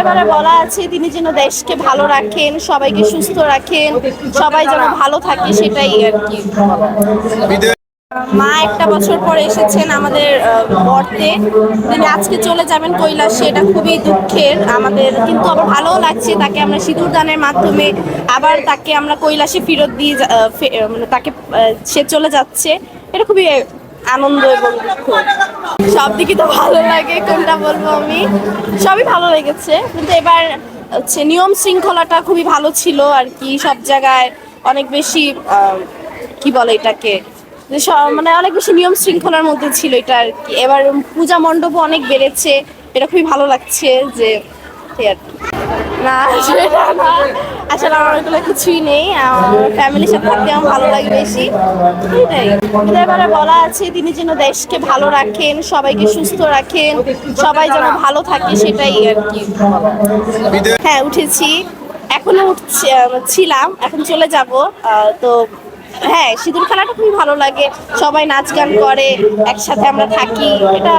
এবারে বলা আছে, তিনি যেন দেশকে ভালো রাখেন, সবাইকে সুস্থ রাখেন, সবাই যেন ভালো থাকে সেটাই আর কি। মা একটা বছর পরে এসেছেন আমাদের বর্তে। তিনি আজকে চলে যাবেন কৈলাসে, এটা খুবই দুঃখের। আমাদের কিন্তু আবার ভালোও লাগছে তাকে আমরা সিঁদুর দানের মাধ্যমে আবার তাকে আমরা কৈলাসে ফেরত দিয়ে মানে তাকে সে চলে যাচ্ছে। এটা খুবই আনন্দ এবং দুঃখ। সব দিকে তো ভালো লাগে, কোনটা বলব আমি? সবই ভালো লেগেছে, কিন্তু এবার হচ্ছে নিয়ম শৃঙ্খলাটা খুবই ভালো ছিল আর কি, সব জায়গায় অনেক বেশি কি বলে এটাকে? মানে অনেক বেশি নিয়ম শৃঙ্খলার মধ্যে ছিল এটা আর কি। এবার পূজা মণ্ডপও অনেক বেড়েছে, এটা খুবই ভালো লাগছে যে কি। না সেটা না, আসলে আমার ওগুলো কিছুই নেই ফ্যামিলির সাথে থাকতে আমার ভালো লাগে বেশি। এবারে বলা আছে, তিনি যেন দেশকে ভালো রাখেন, সবাইকে সুস্থ রাখেন, সবাই যেন ভালো থাকে সেটাই আর কি। হ্যাঁ উঠেছি। এখনও ছিলাম, এখন চলে যাব। তো হ্যাঁ সিঁদুর খেলাটা খুবই ভালো লাগে। সবাই নাচ গান করে, একসাথে আমরা থাকি। এটা